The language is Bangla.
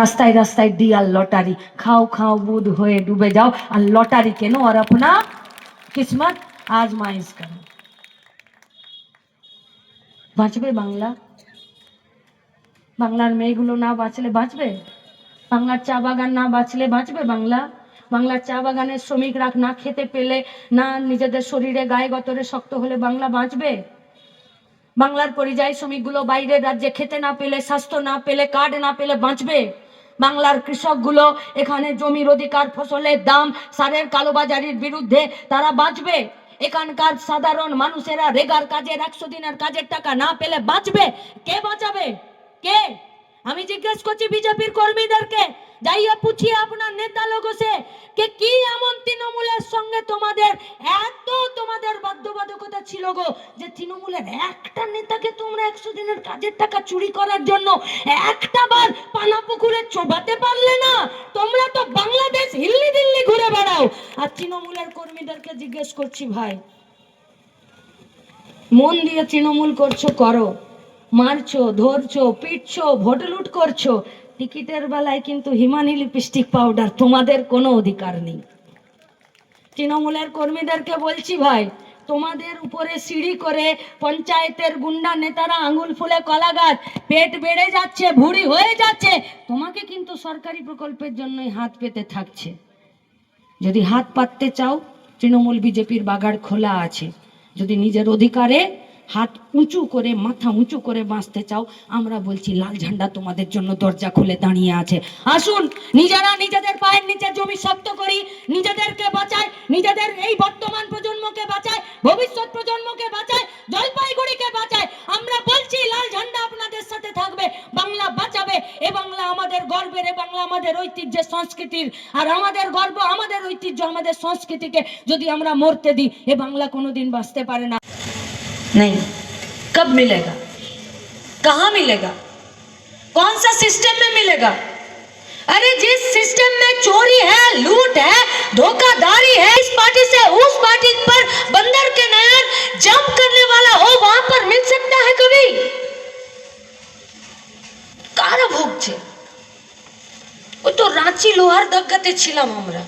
রাস্তায় রাস্তায় ডিয়ার লটারি। খাও খাও, বুধ হয়ে ডুবে যাও। আর লটারি কেন? আর আপনা কিসমত, আজ আজমাইশ করো বাঁচবে বাংলা? বাংলার মেয়েগুলো না বাঁচলে বাঁচবে? বাংলার চা বাগান না বাঁচলে বাঁচবে বাংলা? বাংলার চা বাগানের শ্রমিক রাখ না খেতে পেলে না নিজেদের শরীরে গায়ে গতরে শক্ত হলে বাংলা বাঁচবে? বাংলার পরিযায়ী শ্রমিকগুলো বাইরের রাজ্যে খেতে না পেলে, স্বাস্থ্য না পেলে, কার্ড না পেলে বাঁচবে? বাংলার কৃষকগুলো এখানে জমির অধিকার, ফসলের দাম, সারের কালোবাজারির বিরুদ্ধে তারা বাঁচবে। এখানকার সাধারণ মানুষেরা রেগার কাজের একশো দিনের কাজের টাকা না পেলে বাঁচবে। কে বাঁচাবে? কে? আমি জিজ্ঞেস করছি বিজেপির কর্মীদেরকে। যাইয়া পুছিয়ে আপনার নেতা লোক সে কে কি এমন তৃণমূলের সঙ্গে তোমাদের এত তোমাদের বাধ্যবাধকতা ছিল গো যে তৃণমূলের একটা নেতাকে তোমরা একশো দিনের কাজের টাকা চুরি করার জন্য একটা বার পানা পুকুরে চোবাতে পারলে না, তোমরা তো বাংলাদেশ হিল্লি দিল্লি ঘুরে বেড়াও। আর তৃণমূলের কর্মীদেরকে জিজ্ঞেস করছি, ভাই, মন দিয়ে তৃণমূল করছ, করো। মারছো, ধরছো, পিটছো, ভোট লুট করছ। টিকিটের বেলায় কিন্তু হিমানি লিপস্টিক পাউডার তোমাদের কোনো অধিকার নেই। তৃণমূলের কর্মীদেরকে বলছি ভাই, তোমাদের উপরে সিঁড়ি করে পঞ্চায়েতের গুন্ডা নেতারা আঙুল ফুলে কলা গাছ পেট বেড়ে যাচ্ছে, ভুড়ি হয়ে যাচ্ছে, তোমাকে কিন্তু সরকারি প্রকল্পের জন্যই হাত পেতে থাকছে। যদি হাত পাততে চাও, তৃণমূল বিজেপির বাগার খোলা আছে। যদি নিজের অধিকারে হাত উঁচু করে, মাথা উঁচু করে বাঁচতে চাও, আমরা বলছি, লাল ঝান্ডা তোমাদের জন্য দরজা খুলে দাঁড়িয়ে আছে। আসুন, নিজেরা নিজেদের পায়ের নিচে জমি শক্ত করি, নিজেদেরকে বাঁচাই, নিজেদের এই বর্তমান প্রজন্মকে বাঁচাই, ভবিষ্যৎ প্রজন্মকে বাঁচাই, জলপাইগুড়িকে বাঁচাই। আমরা বলছি, লাল ঝান্ডা আপনাদের সাথে থাকবে, বাংলা বাঁচাবে, এ বাংলা আমাদের গর্বের, এ বাংলা আমাদের ঐতিহ্যের সংস্কৃতির, আর আমাদের গর্ব, আমাদের ঐতিহ্য, আমাদের সংস্কৃতিকে যদি আমরা মরতে দিই, এ বাংলা কোনোদিন বাঁচতে পারে না। नहीं। कब मिलेगा? कहाँ मिलेगा? कौन सा सिस्टम में मिलेगा? अरे जिस सिस्टम में चोरी है, लूट है धोखाधारी है, इस पार्टी से उस पार्टी पर बंदर के नयन जंप करने वाला हो, वहाँ पर मिल सकता है कभी? कारा भोग वो तो रांची लोहार दगते छिलम हमरा